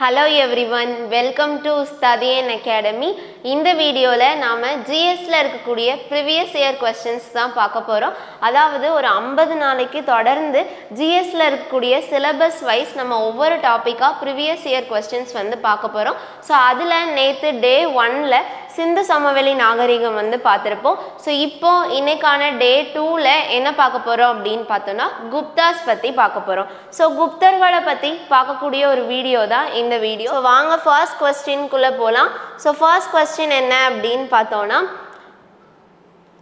Hello everyone welcome to ஸ்ததியன் academy இந்த வீடியோவில் நாம் ஜிஎஸ்சில் இருக்கக்கூடிய ப்ரிவியஸ் இயர் கொஸ்டின்ஸ் தான் பார்க்க போகிறோம் அதாவது ஒரு ஐம்பது நாளைக்கு தொடர்ந்து ஜிஎஸ்சில் இருக்கக்கூடிய சிலபஸ் வைஸ் நம்ம ஒவ்வொரு டாப்பிக்காக ப்ரிவியஸ் இயர் கொஸ்டின்ஸ் வந்து பார்க்க போகிறோம் ஸோ அதில் நேற்று டே ஒனில் சிந்து சமவெளி நாகரிகம் வந்து பார்த்துருப்போம். ஸோ இப்போ இன்னைக்கான டே டூவில் என்ன பார்க்க போகிறோம் அப்படின்னு பார்த்தோம்னா குப்தாஸ் பற்றி பார்க்க போகிறோம் ஸோ குப்தர்களை பற்றி பார்க்கக்கூடிய ஒரு வீடியோ தான் இந்த வீடியோ வாங்க ஃபர்ஸ்ட் கொஸ்டின்குள்ளே போகலாம் ஸோ ஃபர்ஸ்ட் கொஸ்டின் என்ன அப்படின்னு பார்த்தோன்னா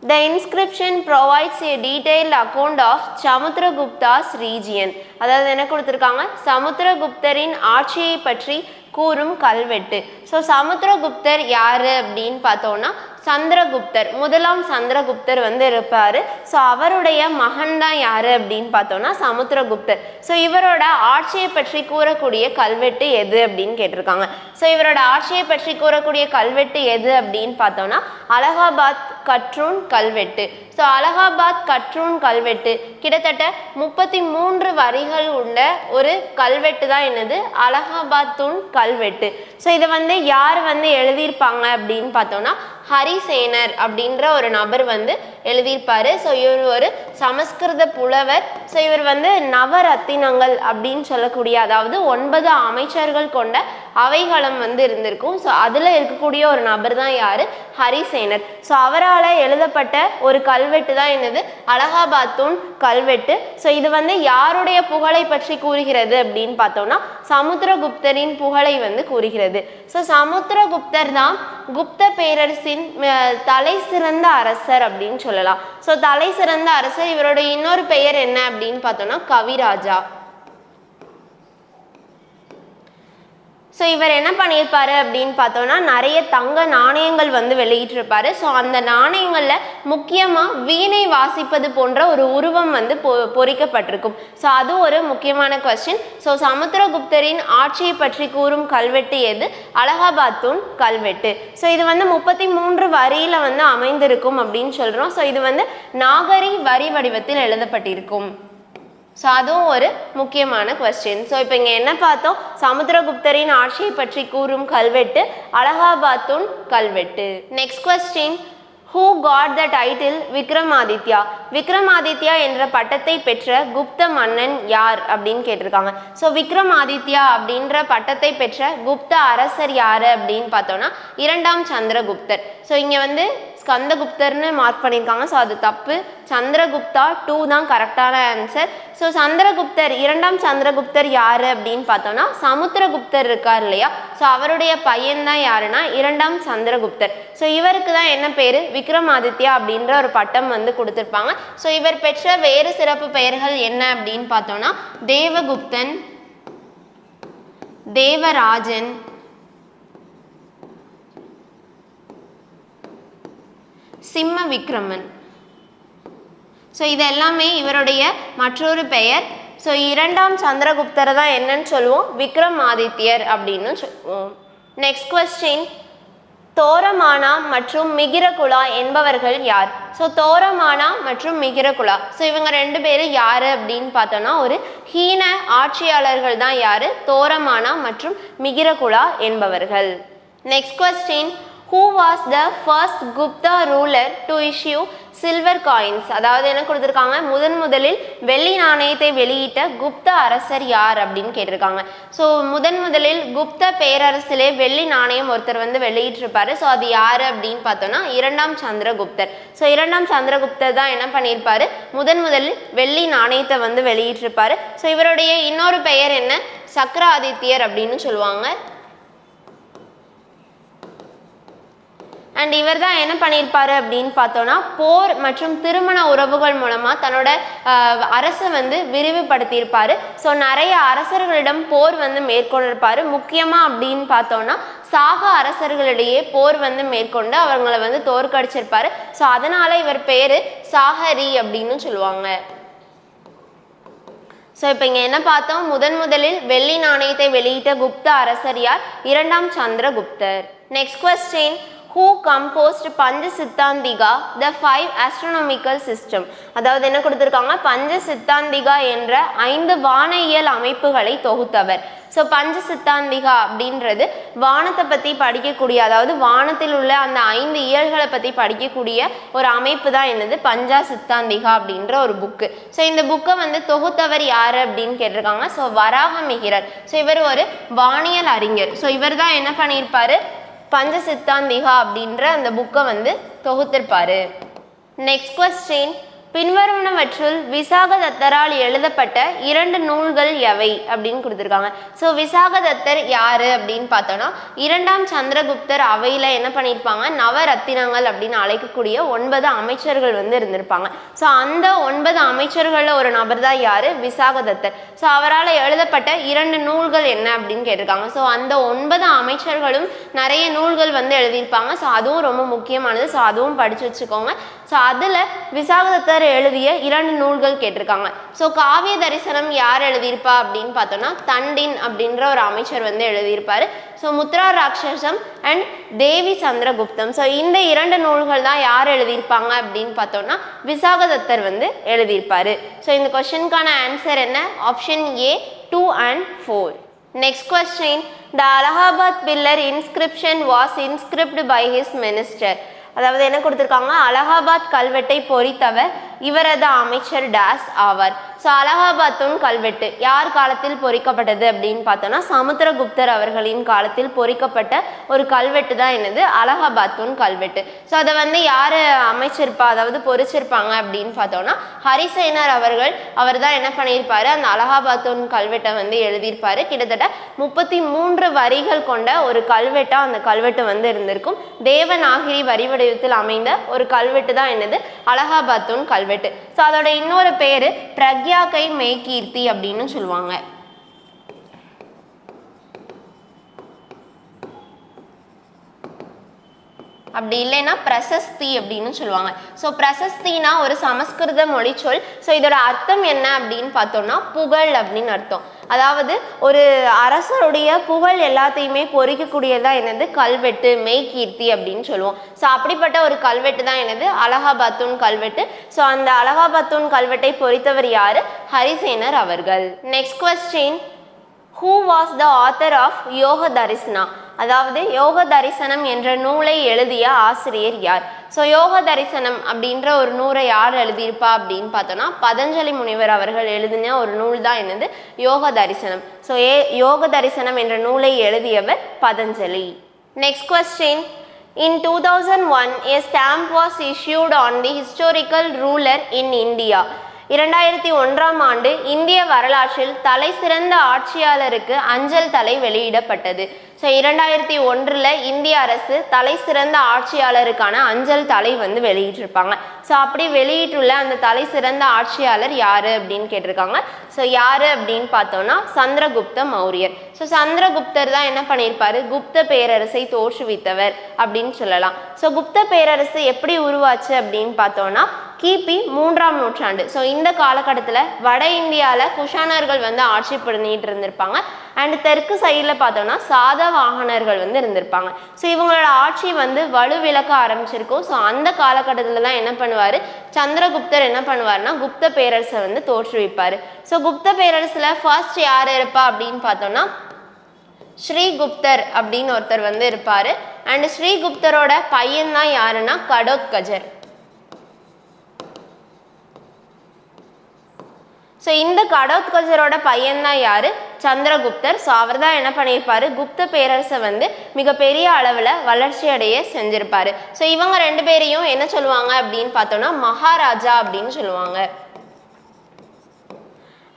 The inscription provides a detailed account of Samudragupta's region அதாவது என்ன கொடுத்துருக்காங்க? சமுத்திரகுப்தரின் ஆட்சியை பற்றி கூறும் கல்வெட்டு. ஸோ சமுத்திரகுப்தர் யார் அப்படின்னு பார்த்தோம்னா சந்திரகுப்தர். முதலாம் சந்திரகுப்தர் வந்து இருப்பார். ஸோ அவருடைய மகன் தான் யார் அப்படின்னு பார்த்தோம்னா சமுத்திரகுப்தர். ஸோ இவரோட ஆட்சியை பற்றி கூறக்கூடிய கல்வெட்டு எது அப்படின்னு கேட்டிருக்காங்க. ஸோ இவரோட ஆட்சியை பற்றி கூறக்கூடிய கல்வெட்டு எது அப்படின்னு பார்த்தோம்னா அலகாபாத் கற்றூன் கல்வெட்டு. ஸோ அலகாபாத் கற்றூன் கல்வெட்டு. கிட்டத்தட்ட முப்பத்தி மூன்று வரிகள் உள்ள ஒரு கல்வெட்டு தான் என்னது? அலகாபாத் தூண் கல்வெட்டு. ஸோ இதை வந்து யார் வந்து எழுதியிருப்பாங்க அப்படின்னு பார்த்தோம்னா ஹரிசேனர் அப்படின்ற ஒரு நபர் வந்து எழுதியிருப்பாரு. ஸோ இவர் ஒரு சமஸ்கிருத புலவர். ஸோ இவர் வந்து நவரத்தினங்கள் அப்படின்னு சொல்லக்கூடிய அதாவது ஒன்பது அமைச்சர்கள் கொண்ட அவைகளம் வந்து இருந்திருக்கும். ஸோ அதில் இருக்கக்கூடிய ஒரு நபர் தான் யார்? ஹரிசேனர். ஸோ அவரால் எழுதப்பட்ட ஒரு கல்வெட்டு தான் என்னது? அலகாபாத் தூண் கல்வெட்டு. ஸோ இது வந்து யாருடைய புகழை பற்றி கூறுகிறது அப்படின்னு பார்த்தோம்னா சமுத்திரகுப்தரின் புகழை வந்து கூறுகிறது. ஸோ சமுத்திரகுப்தர் தான் குப்த பேரரசின் தலை சிறந்த அரசர் அப்படின்னு சொல்லலாம். ஸோ தலை சிறந்த அரசர் இவரோட இன்னொரு பெயர் என்ன அப்படின்னு பார்த்தோம்னா கவிராஜா. ஸோ இவர் என்ன பண்ணியிருப்பாரு அப்படின்னு பார்த்தோன்னா நிறைய தங்க நாணயங்கள் வந்து வெளியிட்டிருப்பாரு. ஸோ அந்த நாணயங்களில் முக்கியமாக வீணை வாசிப்பது போன்ற ஒரு உருவம் வந்து பொ பொறிக்கப்பட்டிருக்கும். ஸோ அது ஒரு முக்கியமான கொஸ்டின் ஸோ சமுத்திரகுப்தரின் ஆட்சியை பற்றி கூறும் கல்வெட்டு எது? அலகாபாத் தூண் கல்வெட்டு. ஸோ இது வந்து முப்பத்தி மூன்று வரியில் வந்து அமைந்திருக்கும் அப்படின்னு சொல்கிறோம் ஸோ இது வந்து நாகரி வரி வடிவத்தில் எழுதப்பட்டிருக்கும். ஸோ அதுவும் ஒரு முக்கியமான கொஸ்டின் ஸோ இப்போ இங்கே என்ன பார்த்தோம்? சமுத்திரகுப்தரின் ஆட்சியை பற்றி கூறும் கல்வெட்டு அலகாபாத்தூன் கல்வெட்டு. Next question who got the title Vikramaditya Vikramaditya என்ற பட்டத்தை பெற்ற குப்த மன்னன் யார் அப்படின்னு கேட்டிருக்காங்க. ஸோ விக்ரமாதித்யா அப்படின்ற பட்டத்தை பெற்ற குப்த அரசர் யார் அப்படின்னு பார்த்தோன்னா இரண்டாம் சந்திரகுப்தர். ஸோ இங்கே வந்து ஸ்கந்தகுப்தர்னு மார்க் பண்ணியிருக்காங்க. ஸோ அது தப்பு. சந்திரகுப்தா டூ தான் கரெக்டான ஆன்சர் ஸோ சந்திரகுப்தர் இரண்டாம் சந்திரகுப்தர் யார் அப்படின்னு பார்த்தோம்னா சமுத்திரகுப்தர் இருக்கார் இல்லையா? ஸோ அவருடைய பையன்தான் யாருன்னா இரண்டாம் சந்திரகுப்தர். ஸோ இவருக்கு தான் என்ன பேர்? விக்ரமாதித்யா அப்படின்ற ஒரு பட்டம் வந்து கொடுத்துருப்பாங்க. ஸோ இவர் பெற்ற வேறு சிறப்பு பெயர்கள் என்ன அப்படின்னு பார்த்தோம்னா தேவகுப்தன் தேவராஜன் சிம்ம விக்ரமன் ஸோ இது எல்லாமே இவருடைய மற்றொரு பெயர். ஸோ இரண்டாம் சந்திரகுப்தரை தான் என்னன்னு சொல்லுவோம். விக்ரமாதித்யர் அப்படின்னு சொல்லுவோம். நெக்ஸ்ட் கொஸ்டின் தோரமானா மற்றும் மிகிரகுலா என்பவர்கள் யார்? ஸோ தோரமானா மற்றும் மிகிரகுலா. ஸோ இவங்க ரெண்டு பேரும் யார் அப்படின்னு பார்த்தோன்னா ஒரு ஹீன ஆட்சியாளர்கள் தான் யார்? தோரமானா மற்றும் மிகிரகுலா என்பவர்கள். Next question who was the first Gupta ruler to issue silver coins அதாவது என்ன கொடுத்துருக்காங்க? முதன் முதலில் வெள்ளி நாணயத்தை வெளியிட்ட குப்த அரசர் யார் அப்படின்னு கேட்டிருக்காங்க. ஸோ முதன் முதலில் குப்த பேரரசிலே வெள்ளி நாணயம் ஒருத்தர் வந்து வெளியிட்டிருப்பாரு. ஸோ அது யார் அப்படின்னு பார்த்தோம்னா இரண்டாம் சந்திரகுப்தர். ஸோ இரண்டாம் சந்திரகுப்தர் தான் என்ன பண்ணியிருப்பாரு? முதன் முதலில் வெள்ளி நாணயத்தை வந்து வெளியிட்டிருப்பாரு. ஸோ இவருடைய இன்னொரு பெயர் என்ன? சக்கராதித்யர் அப்படின்னு சொல்லுவாங்க. அண்ட் இவர் தான் என்ன பண்ணியிருப்பாரு அப்படின்னு பார்த்தோன்னா போர் மற்றும் திருமண உறவுகள் மூலமாக தன்னோட அரசை வந்து விரிவுபடுத்தியிருப்பார். ஸோ நிறைய அரசர்களிடம் போர் வந்து மேற்கொண்டிருப்பார். முக்கியமாக அப்படின்னு பார்த்தோன்னா சாக அரசர்களிடையே போர் வந்து மேற்கொண்டு அவங்களை வந்து தோற்கடிச்சிருப்பார். ஸோ அதனால் இவர் பேர் சாகரி அப்படின்னு சொல்லுவாங்க. ஸோ இப்போ இங்கே என்ன பார்த்தோம்? முதன் முதலில் வெள்ளி நாணயத்தை வெளியிட்ட குப்த அரசர் யார்? இரண்டாம் சந்திரகுப்தர். Next question who composed Pancha Siddhantika the five astronomical system அதாவது என்ன கொடுத்துருக்காங்க பஞ்ச சித்தாந்திகா என்ற ஐந்து வானியல் அமைப்புகளை தொகுத்தவர். ஸோ பஞ்ச சித்தாந்திகா அப்படின்றது வானத்தை பற்றி படிக்கக்கூடிய அதாவது வானத்தில் உள்ள அந்த ஐந்து இயல்களை பற்றி படிக்கக்கூடிய ஒரு அமைப்பு தான் என்னது? பஞ்சா சித்தாந்திகா அப்படின்ற ஒரு புக்கு ஸோ இந்த புக்கை வந்து தொகுத்தவர் யார் அப்படின்னு கேட்டிருக்காங்க? ஸோ வராக மிகிரர் ஸோ இவர் ஒரு வானியல் அறிஞர். ஸோ இவர் தான் என்ன பண்ணியிருப்பாரு? பஞ்ச சித்தாந்திகா அப்படின்ற அந்த புக்கை வந்து தொகுத்திருப்பாரு. நெக்ஸ்ட் கொஸ்டின் பின்வருவனவற்றுள் விசாகதத்தரால் எழுதப்பட்ட இரண்டு நூல்கள் எவை அப்படின்னு கொடுத்துருக்காங்க. ஸோ விசாகதத்தர் யாரு அப்படின்னு பார்த்தோன்னா இரண்டாம் சந்திரகுப்தர் அவையில் என்ன பண்ணியிருப்பாங்க? நவரத்தினங்கள் அப்படின்னு அழைக்கக்கூடிய ஒன்பது அமைச்சர்கள் வந்து இருந்திருப்பாங்க. ஸோ அந்த ஒன்பது அமைச்சர்களில் ஒரு நபர் தான் யாரு? விசாகதத்தர். ஸோ அவரால் எழுதப்பட்ட இரண்டு நூல்கள் என்ன அப்படின்னு கேட்டிருக்காங்க. ஸோ அந்த ஒன்பது அமைச்சர்களும் நிறைய நூல்கள் வந்து எழுதியிருப்பாங்க. ஸோ அதுவும் ரொம்ப முக்கியமானது. ஸோ அதுவும் படித்து வச்சுக்கோங்க. ஸோ அதில் விசாகதத்தர் எழுதிய இரண்டு நூல்கள் கேட்டிருக்காங்க. ஸோ காவிய தரிசனம் யார் எழுதியிருப்பா அப்படின்னு பார்த்தோம்னா தண்டின் அப்படின்ற ஒரு அமைச்சர் வந்து எழுதியிருப்பார். So Mudra Rakshasam and Devi Chandraguptam. So இந்த இரண்டு நூல்கள் தான் யார் எழுதியிருப்பாங்க அப்படின்னு பார்த்தோம்னா விசாகதத்தர் வந்து எழுதியிருப்பார். ஸோ இந்த கொஷனுக்கான ஆன்சர் என்ன? Option A two and four next question the Allahabad pillar inscription was inscribed by his minister அதாவது என்ன கொடுத்துருக்காங்க அலகாபாத் கல்வெட்டை பொறித்தவர் இவரது அமைச்சர் டேஸ் ஆவார். ஸோ அலகாபாத்துன் கல்வெட்டு யார் காலத்தில் பொறிக்கப்பட்டது அப்படின்னு பார்த்தோன்னா சமுத்திரகுப்தர் அவர்களின் காலத்தில் பொறிக்கப்பட்ட ஒரு கல்வெட்டு தான் என்னது? அலகாபாத்துன் கல்வெட்டு. ஸோ அதை வந்து யார் அமைச்சிருப்பா அதாவது பொறிச்சிருப்பாங்க அப்படின்னு பார்த்தோன்னா ஹரிசேனர் அவர்கள் அவர் தான் என்ன பண்ணியிருப்பார்? அந்த அலகாபாத்துன் கல்வெட்டை வந்து எழுதியிருப்பார். கிட்டத்தட்ட முப்பத்தி மூன்று வரிகள் கொண்ட ஒரு கல்வெட்டாக அந்த கல்வெட்டு வந்து இருந்திருக்கும். தேவநாகிரி வரி வடிவத்தில் அமைந்த ஒரு கல்வெட்டு தான் என்னது? அலகாபாத்துன் கல்வெட்டு. ஸோ அதோட இன்னொரு பேர் பிரக்யா கை மேகீர்த்தி அப்படின்னு சொல்லுவாங்க. அப்படி இல்லைன்னா பிரசஸ்தி அப்படின்னு சொல்லுவாங்க. ஸோ பிரசஸ்தினா ஒரு சமஸ்கிருத மொழி சொல். ஸோ இதோட அர்த்தம் என்ன அப்படின்னு பார்த்தோம்னா புகழ் அப்படின்னு அர்த்தம். அதாவது ஒரு அரசருடைய புகழ் எல்லாத்தையுமே பொறிக்கக்கூடியதா என்னது? கல்வெட்டு மெய்கீர்த்தி அப்படின்னு சொல்லுவோம். ஸோ அப்படிப்பட்ட ஒரு கல்வெட்டு தான் என்னது? அலகாபாத்தூன் கல்வெட்டு. ஸோ அந்த அலகாபாத்தூன் கல்வெட்டை பொறித்தவர் யார்? ஹரிசேனர் அவர்கள். Next question who was the author of Yoga Darshana அதாவது யோக தரிசனம் என்ற நூலை எழுதிய ஆசிரியர் யார்? ஸோ யோக தரிசனம் அப்படின்ற ஒரு நூலை யார் எழுதியிருப்பா அப்படின்னு பார்த்தோன்னா பதஞ்சலி முனிவர் அவர்கள் எழுதின ஒரு நூல் தான் என்னது? யோக தரிசனம். ஸோ ஏ யோக தரிசனம் என்ற நூலை எழுதியவர் Patanjali. Next question In 2001, a stamp was issued on the historical ruler in India. இரண்டாயிரத்தி ஒன்றாம் ஆண்டு இந்திய வரலாற்றில் தலை சிறந்த ஆட்சியாளருக்கு அஞ்சல் தலை வெளியிடப்பட்டது. ஸோ இரண்டாயிரத்தி ஒன்றில் இந்திய அரசு தலை சிறந்த ஆட்சியாளருக்கான அஞ்சல் தலை வந்து வெளியிட்டிருப்பாங்க. ஸோ அப்படி வெளியிட்டுள்ள அந்த தலை சிறந்த ஆட்சியாளர் யார் அப்படின்னு கேட்டிருக்காங்க. ஸோ யார் அப்படின்னு பார்த்தோம்னா சந்திரகுப்த மௌரியர். ஸோ சந்திரகுப்தர் தான் என்ன பண்ணியிருப்பார்? குப்த பேரரசை தோற்றுவித்தவர் அப்படின்னு சொல்லலாம். ஸோ குப்த பேரரசு எப்படி உருவாச்சு அப்படின்னு பார்த்தோம்னா கிபி மூன்றாம் நூற்றாண்டு. ஸோ இந்த காலகட்டத்தில் வட இந்தியாவில் குஷானர்கள் வந்து ஆட்சி பண்ணிட்டு இருந்திருப்பாங்க. அண்ட் தெற்கு சைடில் பார்த்தோம்னா சாதவாகனர்கள் வந்து இருந்திருப்பாங்க. ஸோ இவங்களோட ஆட்சி வந்து வலுவிளக்க ஆரம்பிச்சிருக்கும். ஸோ அந்த காலகட்டத்தில் தான் என்ன பண்ணுவார்? சந்திரகுப்தர் என்ன பண்ணுவார்னா குப்த பேரரசை வந்து தோற்றுவிப்பார். ஸோ குப்த பேரரசில் ஃபர்ஸ்ட் யார் இருப்பா அப்படின்னு பார்த்தோம்னா ஸ்ரீகுப்தர் அப்படின்னு ஒருத்தர் வந்து இருப்பார். அண்ட் ஸ்ரீகுப்தரோட பையன் தான் யாருன்னா கடோத்கஜர். ஸோ இந்த கடோத்கஜரோட பையன்தான் யார்? சந்திரகுப்தர். ஸோ அவர் தான் என்ன பண்ணியிருப்பார்? குப்த பேரரசை வந்து மிகப்பெரிய அளவில் வளர்ச்சி அடைய செஞ்சுருப்பார். ஸோ இவங்க ரெண்டு பேரையும் என்ன சொல்லுவாங்க அப்படின்னு பார்த்தோம்னா மகாராஜா அப்படின்னு சொல்லுவாங்க.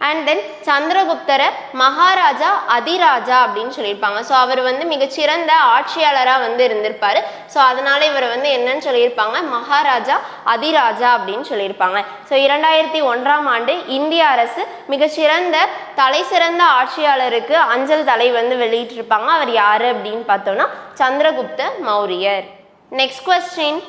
அண்ட் தென் சந்திரகுப்தரை மகாராஜா அதிராஜா அப்படின்னு சொல்லியிருப்பாங்க. ஸோ அவர் வந்து மிகச்சிறந்த ஆட்சியாளராக வந்து இருந்திருப்பார். ஸோ அதனால இவர் வந்து என்னன்னு சொல்லியிருப்பாங்க? மகாராஜா அதிராஜா அப்படின்னு சொல்லியிருப்பாங்க. ஸோ இரண்டாயிரத்தி ஒன்றாம் ஆண்டு இந்திய அரசு மிகச்சிறந்த தலை சிறந்த ஆட்சியாளருக்கு அஞ்சல் தலை வந்து வெளியிட்டிருப்பாங்க. அவர் யார் அப்படின்னு பார்த்தோன்னா சந்திரகுப்த மௌரியர். Next question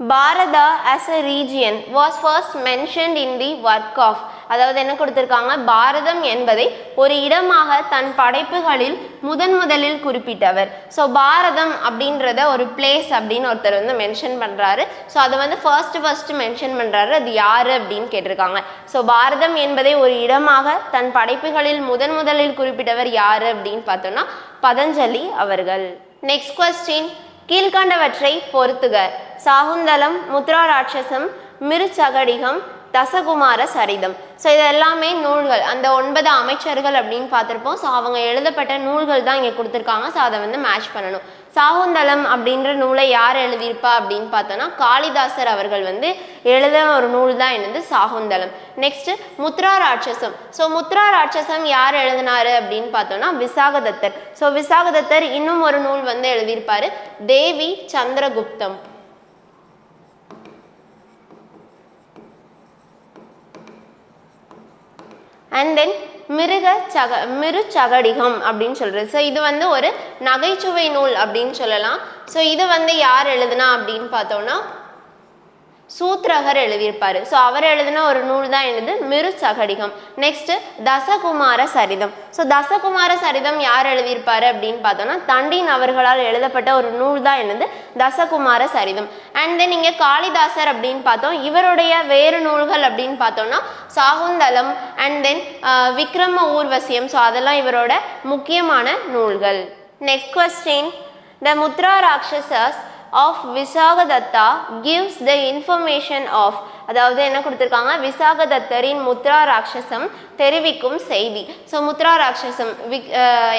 Bharata as a region was first mentioned in the work of அதாவது என்ன கொடுத்துருக்காங்க? பாரதம் என்பதை ஒரு இடமாக தன் படைப்புகளில் முதன் முதலில் குறிப்பிட்டவர். ஸோ பாரதம் அப்படின்றத ஒரு பிளேஸ் அப்படின்னு ஒருத்தர் வந்து மென்ஷன் பண்ணுறாரு ஸோ அதை வந்து ஃபர்ஸ்ட் ஃபர்ஸ்ட் மென்ஷன் பண்ணுறாரு அது யார் அப்படின்னு கேட்டிருக்காங்க. ஸோ பாரதம் என்பதை ஒரு இடமாக தன் படைப்புகளில் முதன் முதலில் குறிப்பிட்டவர் யார் அப்படின்னு பார்த்தோம்னா பதஞ்சலி அவர்கள். நெக்ஸ்ட் கொஸ்டின் கீழ்கண்டவற்றை பொறுத்துக. சாகுந்தலம் முத்ரா ராட்சசம் மிருச்சகடிகம் தசகுமார சரிதம். ஸோ இது எல்லாமே நூல்கள். அந்த ஒன்பது அமைச்சர்கள் அப்படின்னு பார்த்துருப்போம். ஸோ அவங்க எழுதப்பட்ட நூல்கள் தான் இங்கே கொடுத்துருக்காங்க. ஸோ அதை வந்து மேட்ச் பண்ணணும். சாகுந்தலம் அப்படின்ற நூலை யார் எழுதியிருப்பா அப்படின்னு பார்த்தோன்னா காளிதாசர் அவர்கள் வந்து எழுத ஒரு நூல் தான் என்னது? சாகுந்தலம். நெக்ஸ்ட் முத்ரா ராட்சசம். ஸோ முத்ரா ராட்சசம் யார் எழுதினாரு அப்படின்னு பார்த்தோன்னா விசாகதத்தர். ஸோ விசாகதத்தர் இன்னும் ஒரு நூல் வந்து எழுதியிருப்பாரு. தேவி சந்திரகுப்தம். அண்ட் தென் மிருக சக மிரு சகடிகம் அப்படின்னு சொல்கிறது ஸோ இது வந்து ஒரு நகைச்சுவை நூல் அப்படின்னு சொல்லலாம். ஸோ இது வந்து யார் எழுதுனா அப்படின்னு பார்த்தோன்னா சூத்ரகர் எழுதியிருப்பார். ஸோ அவர் எழுதின ஒரு நூல் தான் என்னது Mrichchhakatikam. Next Dasakumara Charitam. So Dasakumara Charitam யார் எழுதியிருப்பார் அப்படின்னு பார்த்தோன்னா தண்டின் அவர்களால் எழுதப்பட்ட ஒரு நூல் தான் என்னது? தசகுமார சரிதம். அண்ட் தென் இங்கே காளிதாசர் அப்படின்னு பார்த்தோம். இவருடைய வேறு நூல்கள் அப்படின்னு பார்த்தோம்னா Shakuntalam and then Vikrama Urvashiyam. So அதெல்லாம் இவரோட முக்கியமான நூல்கள். Next question the Mudra Rakshasa of Vishakhadatta gives the information of அதாவது என்ன கொடுத்துருக்காங்க? விசாகதத்தரின் முத்ரா ராட்சசம் தெரிவிக்கும் செய்தி. ஸோ முத்ரா ராட்சசம் விக்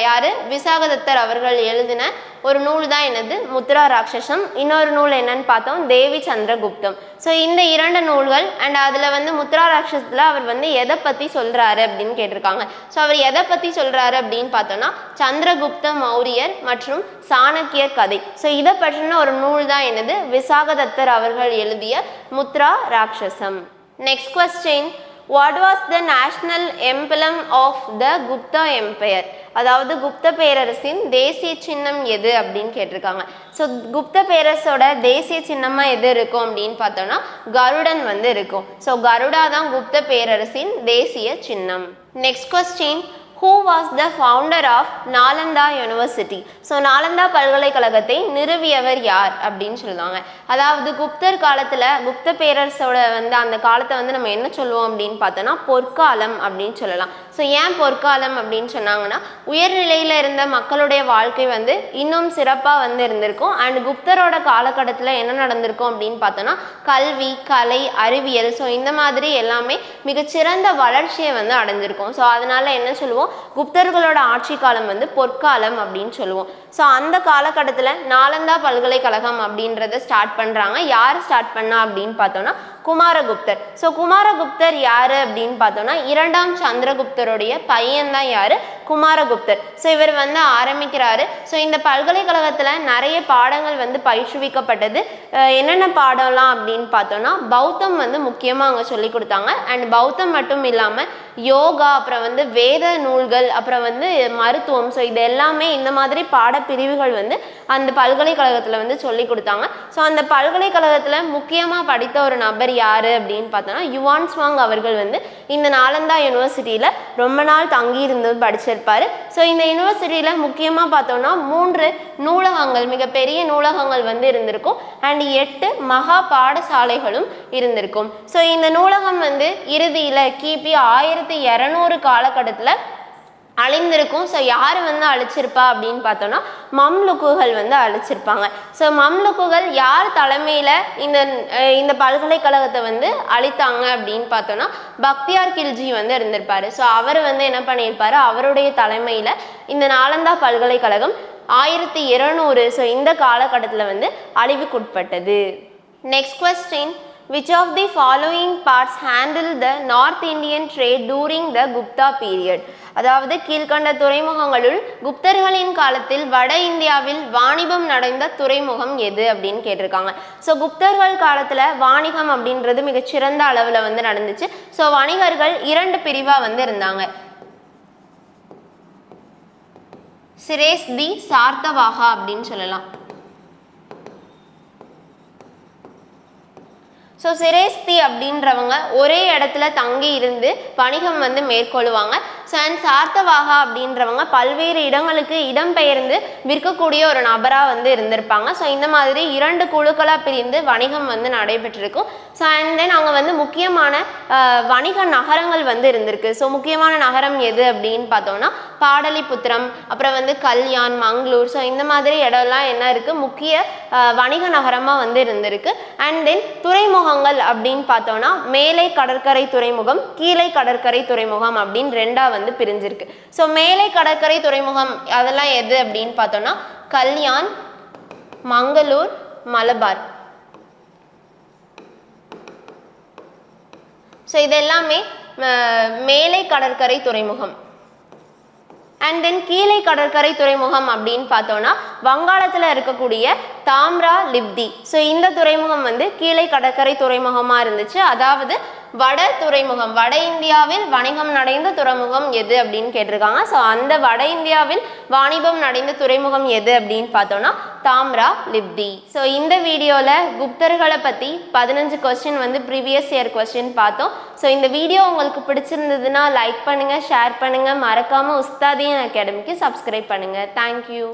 யார்? விசாகதத்தர் அவர்கள் எழுதின ஒரு நூல் தான் என்னது முத்ரா ராட்சசம். இன்னொரு நூல் என்னன்னு பார்த்தோம் தேவி சந்திரகுப்தம். ஸோ இந்த இரண்டு நூல்கள் அண்ட் அதில் வந்து முத்ரா ராட்சசத்தில் அவர் வந்து எதை பற்றி சொல்கிறாரு அப்படின்னு கேட்டிருக்காங்க. ஸோ அவர் எதை பற்றி சொல்கிறாரு அப்படின்னு பார்த்தோம்னா சந்திரகுப்த மௌரியர் மற்றும் சாணக்கியர் கதை. ஸோ இதை பற்றின ஒரு நூல் தான் என்னது விசாகதத்தர் அவர்கள் எழுதிய Mudra Rakshasam. Next question what was the national emblem of the Gupta empire அதாவது குப்த பேரரசின் தேசிய சின்னம் எது அப்படின்னு கேட்டிருக்காங்க. ஸோ குப்த பேரரசோட தேசிய சின்னமாக எது இருக்கும் அப்படின்னு பார்த்தோன்னா கருடன் வந்து இருக்கும். ஸோ கருடா தான் குப்த பேரரசின் தேசிய சின்னம். Next question who was the founder of Nalanda university so Nalanda பல்கலைக்கழகத்தை நிறுவியவர் யார் அப்படின்னு சொல்லுவாங்க. அதாவது குப்தர் காலத்தில் குப்த பேரரசோட வந்து அந்த காலத்தை வந்து நம்ம என்ன சொல்லுவோம் அப்படின்னு பார்த்தோன்னா பொற்காலம் அப்படின்னு சொல்லலாம். ஸோ ஏன் பொற்காலம் அப்படின்னு சொன்னாங்கன்னா உயர்நிலையில் இருந்த மக்களுடைய வாழ்க்கை வந்து இன்னும் சிறப்பாக வந்து இருந்திருக்கும். அண்ட் குப்தரோட காலகட்டத்தில் என்ன நடந்திருக்கும் அப்படின்னு பார்த்தோன்னா கல்வி கலை அறிவியல் ஸோ இந்த மாதிரி எல்லாமே மிகச்சிறந்த வளர்ச்சியை வந்து அடைஞ்சிருக்கும். ஸோ அதனால் என்ன சொல்லுவோம்? குப்தர்களோட ஆட்சி காலம் வந்து பொற்காலம் அப்படின்னு சொல்லுவோம். ஸோ அந்த காலகட்டத்தில் நாலந்தா பல்கலைக்கழகம் அப்படின்றத ஸ்டார்ட் பண்ணுறாங்க யார் ஸ்டார்ட் பண்ணா அப்படின்னு பார்த்தோன்னா குமாரகுப்தர். ஸோ குமாரகுப்தர் யார் அப்படின்னு பார்த்தோன்னா இரண்டாம் சந்திரகுப்தருடைய பையன் தான் யார்? குமாரகுப்தர். ஸோ இவர் வந்து ஆரம்பிக்கிறாரு. ஸோ இந்த பல்கலைக்கழகத்தில் நிறைய பாடங்கள் வந்து பயிற்றுவிக்கப்பட்டது. என்னென்ன பாடம்லாம் அப்படின்னு பார்த்தோன்னா பௌத்தம் வந்து முக்கியமாக அங்கே சொல்லி கொடுத்தாங்க. அண்ட் பௌத்தம் மட்டும் இல்லாமல் யோகா அப்புறம் வந்து வேத நூல்கள் அப்புறம் வந்து மருத்துவம். ஸோ இது எல்லாமே இந்த மாதிரி பாடப்பிரிவுகள் வந்து அந்த பல்கலைக்கழகத்தில் வந்து சொல்லி கொடுத்தாங்க. ஸோ அந்த பல்கலைக்கழகத்தில் முக்கியமாக படித்த ஒரு நபர் யார் அப்படின்னு பார்த்தோன்னா யுவான் ஸ்வாங் அவர்கள் வந்து இந்த நாலந்தா யூனிவர்சிட்டியில் ரொம்ப நாள் தங்கி படிச்சிருப்பார். ஸோ இந்த யூனிவர்சிட்டியில் முக்கியமாக பார்த்தோன்னா மூன்று நூலகங்கள் மிகப்பெரிய நூலகங்கள் வந்து இருந்திருக்கும். அண்ட் எட்டு மகா பாடசாலைகளும் இருந்திருக்கும். ஸோ இந்த நூலகம் வந்து இறுதியில் கிபி ஆயிரத்தி இரநூறு காலகட்டத்தில் அழிந்திருக்கும். ஸோ யார் வந்து அழிச்சிருப்பா அப்படின்னு பார்த்தோன்னா மம்லுக்குகள் வந்து அழிச்சிருப்பாங்க. ஸோ மம்லுக்குகள் யார் தலைமையில் இந்த இந்த பல்கலைக்கழகத்தை வந்து அழித்தாங்க அப்படின்னு பார்த்தோன்னா பக்தியார் கில்ஜி வந்து இருந்திருப்பாரு. ஸோ அவர் வந்து என்ன பண்ணியிருப்பார்? அவருடைய தலைமையில் இந்த நாலந்தா பல்கலைக்கழகம் ஆயிரத்தி இருநூறு ஸோ இந்த காலகட்டத்தில் வந்து அழிவுக்குட்பட்டது. Next question which of the following parts handled the north indian trade during the gupta period? அதாவது கீழ்கண்ட துறைமுகங்களுள் குப்தர்களின் காலத்தில் வட இந்தியாவில் வாணிபம் நடந்த துறைமுகம் எது அப்படின்னு கேட்டிருக்காங்க. ஸோ குப்தர்கள் காலத்தில் வாணிகம் அப்படின்றது மிகச்சிறந்த அளவில் வந்து நடந்துச்சு. ஸோ வணிகர்கள் இரண்டு பிரிவாக வந்து இருந்தாங்க. சிரேஸ் தி சார்த்தவாகா அப்படின்னு சொல்லலாம். ஸோ சிரேஸ்தி அப்படின்றவங்க ஒரே இடத்துல தங்கி இருந்து வணிகம் வந்து மேற்கொள்ளுவாங்க. ஸோ அண்ட் சார்த்தவாகா அப்படின்றவங்க பல்வேறு இடங்களுக்கு இடம்பெயர்ந்து விற்கக்கூடிய ஒரு நபராக வந்து இருந்திருப்பாங்க. ஸோ இந்த மாதிரி இரண்டு குழுக்களாக பிரிந்து வணிகம் வந்து நடைபெற்றிருக்கும் ஸோ அண்ட் தென் அங்கே வந்து முக்கியமான வணிக நகரங்கள் வந்து இருந்திருக்கு. ஸோ முக்கியமான நகரம் எது அப்படின்னு பார்த்தோம்னா பாடலிபுத்திரம் அப்புறம் வந்து கல்யாண் மங்களூர். ஸோ இந்த மாதிரி இடம்லாம் என்ன இருக்குது முக்கிய வணிக நகரமாக வந்து இருந்திருக்கு. அண்ட் தென் துறைமுகங்கள் அப்படின்னு பார்த்தோம்னா மேலை கடற்கரை துறைமுகம் கீழே கடற்கரை துறைமுகம் அப்படின்னு ரெண்டாக வந்து பிரிஞ்சிருக்கு. ஸோ மேலை கடற்கரை துறைமுகம் அதெல்லாம் எது அப்படின்னு பார்த்தோம்னா கல்யாண் மங்களூர் மலபார். ஸோ இது எல்லாமே அஹ், மேலை கடற்கரை துறைமுகம். அண்ட் தென் கீழே கடற்கரை துறைமுகம் அப்படின்னு பார்த்தோம்னா வங்காளத்தில் இருக்கக்கூடிய தாம்ரா லிப்தி. ஸோ இந்த துறைமுகம் வந்து கீழே கடற்கரை துறைமுகமாக இருந்துச்சு. அதாவது வட துறைமுகம் வட இந்தியாவில் வணிகம் நடைந்த துறைமுகம் எது அப்படின்னு கேட்டிருக்காங்க. ஸோ அந்த வட இந்தியாவில் வாணிபம் நடைந்த துறைமுகம் எது அப்படின்னு பார்த்தோம்னா தாம்ரா லிப்தி ஸோ இந்த வீடியோவில் குப்தர்களை பற்றி பதினஞ்சு கொஸ்டின் வந்து ப்ரீவியஸ் இயர் கொஸ்டின் பார்த்தோம். ஸோ இந்த வீடியோ உங்களுக்கு பிடிச்சிருந்ததுன்னா லைக் பண்ணுங்கள் ஷேர் பண்ணுங்கள் மறக்காமல் உஸ்தாதியன் அகாடமிக்கு சப்ஸ்கிரைப் பண்ணுங்கள் தேங்க்யூ